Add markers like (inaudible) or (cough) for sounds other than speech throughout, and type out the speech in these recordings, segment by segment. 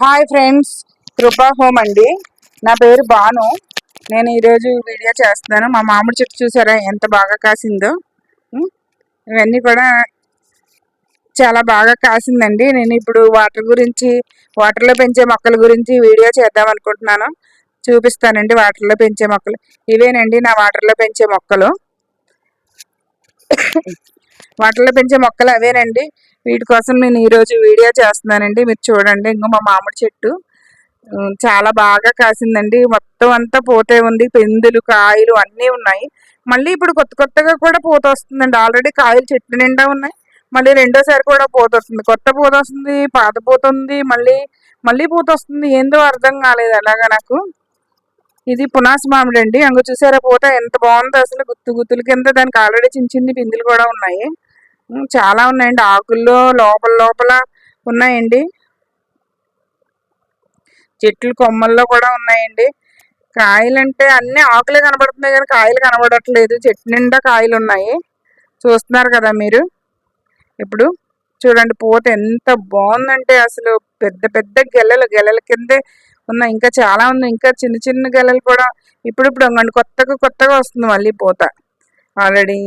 Hi friends కృపా home అండి. నా పేరు బాను. నేను ఈరోజు వీడియో చేస్తున్నాను. మా మామిడి చెట్టు చూసారా? ఎంత బాగా కాసిందో. ఇవన్నీ కూడా చాలా బాగా కాసిందండి. నేను ఇప్పుడు వాటర్ గురించి వాటర్లో పెంచే మొక్కల గురించి వీడియో చేద్దాం అనుకుంటున్నాను. చూపిస్తానండి వాటర్లో పెంచే మొక్కలు. ఇవేనండి నా వాటర్లో పెంచే మొక్కలు. (coughs) వాటర్లో పెంచే మొక్కలు అవేనండి. వీటి కోసం నేను ఈరోజు వీడియో చేస్తున్నానండి. మీరు చూడండి ఇంకో మా మామిడి చెట్టు. చాలా బాగా కాసిందండి. మొత్తం అంతా పోతే ఉంది. పెందులు కాయలు అన్నీ ఉన్నాయి. మళ్ళీ ఇప్పుడు కొత్త కొత్తగా కూడా పూత వస్తుందండి. ఆల్రెడీ కాయలు చెట్టు నిండా ఉన్నాయి. మళ్ళీ రెండోసారి కూడా పూత వస్తుంది. కొత్త పూత వస్తుంది పాత పూత ఉంది. మళ్ళీ మళ్ళీ పూత వస్తుంది. ఏందో అర్థం కాలేదు అలాగా నాకు. ఇది పునాస మామిడి అండి. అంగ చూసారా? పూత ఎంత బాగుందో అసలు. గుత్తు గుత్తుల కింద దానికి ఆల్రెడీ చిన్న చిన్న పిందులు కూడా ఉన్నాయి. చాలా ఉన్నాయండి. ఆకుల్లో లోపల లోపల ఉన్నాయండి. చెట్లు కొమ్మల్లో కూడా ఉన్నాయండి. కాయలంటే అన్ని ఆకులే కనబడుతున్నాయి కానీ కాయలు కనబడట్లేదు. చెట్టు నిండా కాయలు ఉన్నాయి. చూస్తున్నారు కదా మీరు? ఇప్పుడు చూడండి పూత ఎంత బాగుందంటే అసలు పెద్ద పెద్ద గెలలు గెలల కిందే ఉన్నాయి. ఇంకా చాలా ఉన్నాయి. ఇంకా చిన్న చిన్న గెలలు కూడా ఇప్పుడు ఇప్పుడు కొత్తగా కొత్తగా వస్తుంది మళ్ళీ పూత. ఆల్రెడీ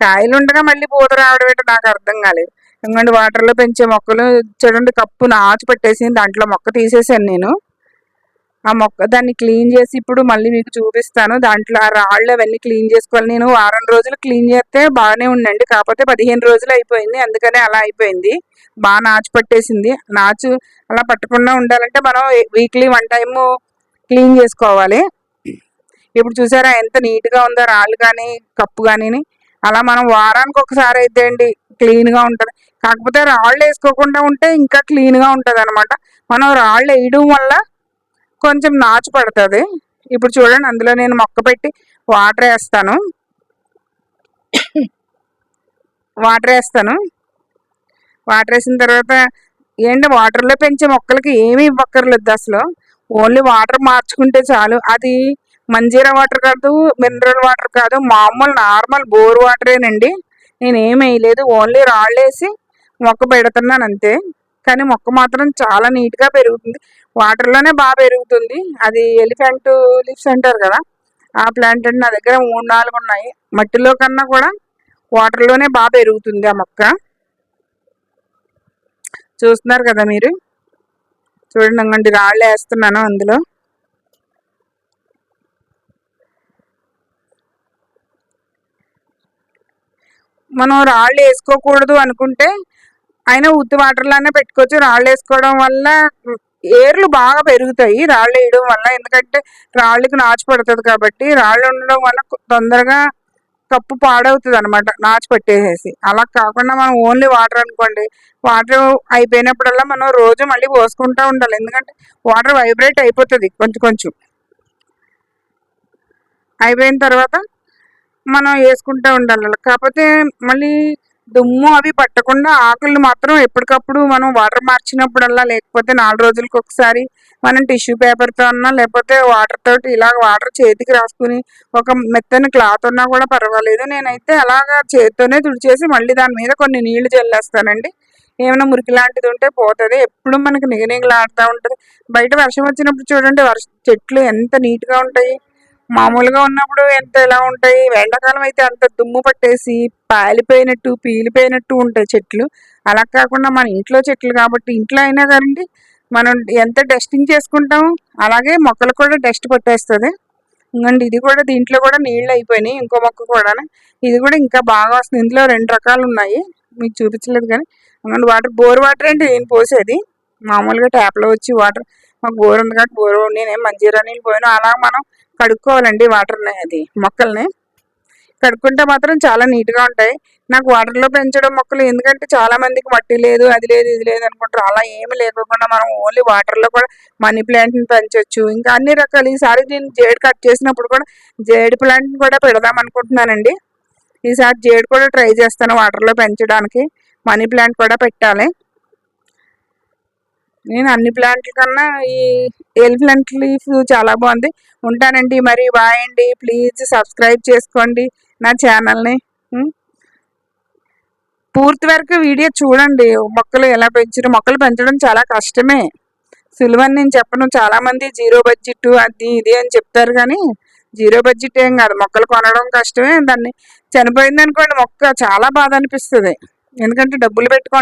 కాయలు ఉండగా మళ్ళీ పూత రావడం ఏంటో నాకు అర్థం కాలేదు. ఎందుకంటే వాటర్లో పెంచే మొక్కలు చూడండి కప్పు నాచు పెట్టేసి దాంట్లో మొక్క తీసేసాను నేను. ఆ మొక్క దాన్ని క్లీన్ చేసి ఇప్పుడు మళ్ళీ మీకు చూపిస్తాను. దాంట్లో ఆ రాళ్ళు అవన్నీ క్లీన్ చేసుకోవాలి. నేను వారం రోజులు క్లీన్ చేస్తే బాగానే ఉండండి. కాకపోతే పదిహేను రోజులు అయిపోయింది. అందుకనే అలా అయిపోయింది. బాగా నాచు పట్టేసింది. నాచు అలా పట్టకుండా ఉండాలంటే మనం వీక్లీ వన్ టైము క్లీన్ చేసుకోవాలి. ఇప్పుడు చూసారా ఎంత నీట్గా ఉందో రాళ్ళు కానీ కప్పు కానీ అలా మనం వారానికి ఒకసారి అయితే అండి క్లీన్గా ఉంటుంది. కాకపోతే రాళ్ళు వేసుకోకుండా ఉంటే ఇంకా క్లీన్గా ఉంటుంది అనమాట మనం రాళ్ళు వేయడం వల్ల కొంచెం నాచు పడుతుంది. ఇప్పుడు చూడండి అందులో నేను మొక్క పెట్టి వాటర్ వేస్తాను. వాటర్ వేస్తాను. వాటర్ వేసిన తర్వాత ఏంటి వాటర్లో పెంచే మొక్కలకి ఏమీ ఇవ్వక్కర్లేదు అసలు. ఓన్లీ వాటర్ మార్చుకుంటే చాలు. అది మంజీరా వాటర్ కాదు మినరల్ వాటర్ కాదు మామూలు నార్మల్ బోర్ వాటరేనండి. నేను ఏం వేయలేదు ఓన్లీ రాళ్ళు వేసి మొక్క పెడుతున్నాను అంతే. కానీ మొక్క మాత్రం చాలా నీట్గా పెరుగుతుంది. వాటర్లోనే బాగా పెరుగుతుంది. అది ఎలిఫెంట్ లిప్స్ అంటారు కదా ఆ ప్లాంట్ అంటే నా దగ్గర మూడు నాలుగు ఉన్నాయి. మట్టిలో కన్నా కూడా వాటర్లోనే బాగా పెరుగుతుంది ఆ మొక్క. చూస్తున్నారు కదా మీరు? చూడండి అండి రాళ్ళు వేస్తున్నాను అందులో. మనం రాళ్ళు వేసుకోకూడదు అనుకుంటే అయినా ఉత్తి వాటర్లోనే పెట్టుకోవచ్చు. రాళ్ళు వేసుకోవడం వల్ల ఏర్లు బాగా పెరుగుతాయి. రాళ్ళు వేయడం వల్ల ఎందుకంటే రాళ్ళకి నాచు పడుతుంది కాబట్టి రాళ్ళు ఉండడం వల్ల తొందరగా కప్పు పాడవుతుంది అనమాట నాచు పట్టేసేసి. అలా కాకుండా మనం ఓన్లీ వాటర్ అనుకోండి. వాటర్ అయిపోయినప్పుడల్లా మనం రోజు మళ్ళీ పోసుకుంటూ ఉండాలి. ఎందుకంటే వాటర్ వైబ్రేట్ అయిపోతుంది కొంచెం కొంచెం. అయిపోయిన తర్వాత మనం వేసుకుంటూ ఉండాలి. కాకపోతే మళ్ళీ దుమ్ము అవి పట్టకుండా ఆకులు మాత్రం ఎప్పటికప్పుడు మనం వాటర్ మార్చినప్పుడల్లా లేకపోతే నాలుగు రోజులకు ఒకసారి మనం టిష్యూ పేపర్తో అన్నా లేకపోతే వాటర్ తోటి ఇలా వాటర్ చేతికి రాసుకుని ఒక మెత్తని క్లాత్ ఉన్నా కూడా పర్వాలేదు. నేనైతే అలాగా చేతితోనే తుడిచేసి మళ్ళీ దాని మీద కొన్ని నీళ్ళు చల్లేస్తానండి ఏమైనా మురికి లాంటిది ఉంటే పోతుంది. ఎప్పుడు మనకి నిగనిగలాడుతూ ఉంటుంది. బయట వర్షం వచ్చినప్పుడు చూడండి వర్ష చెట్లు ఎంత నీట్గా ఉంటాయి. మామూలుగా ఉన్నప్పుడు ఎంత ఎలా ఉంటాయి? ఎండాకాలం అయితే అంత దుమ్ము పట్టేసి పాలిపోయినట్టు పీలిపోయినట్టు ఉంటాయి చెట్లు. అలా కాకుండా మన ఇంట్లో చెట్లు కాబట్టి ఇంట్లో అయినా కానీ మనం ఎంత డస్టింగ్ చేసుకుంటాం అలాగే మొక్కలు కూడా డస్ట్ పట్టేస్తుంది ఇంకండి ఇది కూడా దీంట్లో కూడా నీళ్ళు అయిపోయినాయి ఇంకో మొక్క కూడా ఇది కూడా ఇంకా బాగా వస్తుంది. ఇందులో రెండు రకాలు ఉన్నాయి. మీకు చూపించలేదు కానీ. ఇంకండి వాటర్ బోర్ వాటర్ అంటే నేను పోసేది. మామూలుగా ట్యాప్లో వచ్చి వాటర్. మాకు బోర్ ఉంది కాబట్టి బోర్. నేనేం మంజీరా నీళ్ళు పోయినా. అలా మనం కడుక్కోవాలండి వాటర్ని అది మొక్కల్ని. కడుక్కుంటే మాత్రం చాలా నీట్గా ఉంటాయి. నాకు వాటర్లో పెంచడం మొక్కలు ఎందుకంటే చాలా మందికి మట్టి లేదు అది లేదు ఇది లేదు అనుకుంటారు. అలా ఏమి లేకుండా మనం ఓన్లీ వాటర్లో కూడా మనీ ప్లాంట్ని పెంచవచ్చు ఇంకా అన్ని రకాలు ఈసారి నేను జేడు కట్ చేసినప్పుడు కూడా జేడు ప్లాంట్ని కూడా పెడదాం అనుకుంటున్నానండి. ఈసారి జేడు కూడా ట్రై చేస్తాను వాటర్లో పెంచడానికి. మనీ ప్లాంట్ కూడా పెట్టాలి. నేను అన్ని ప్లాంట్ల కన్నా ఈ ఎలిఫ్లెంట్ లీఫ్ చాలా బాగుంది. ఉంటానండి. మరి బాయ్ అండి. ప్లీజ్ సబ్స్క్రైబ్ చేసుకోండి నా ఛానల్ని. పూర్తి వరకు వీడియో చూడండి. మొక్కలు ఎలా పెంచారు మొక్కలు పెంచడం చాలా కష్టమే. సులువని నేను చెప్పను. చాలా మంది జీరో బడ్జెట్ అది ఇది అని చెప్తారు కానీ జీరో బడ్జెట్ ఏం కాదు. మొక్కలు కొనడం కష్టమే. దాన్ని చనిపోయింది అనుకోండి మొక్క చాలా బాధ అనిపిస్తుంది. ఎందుకంటే డబ్బులు పెట్టుకోండి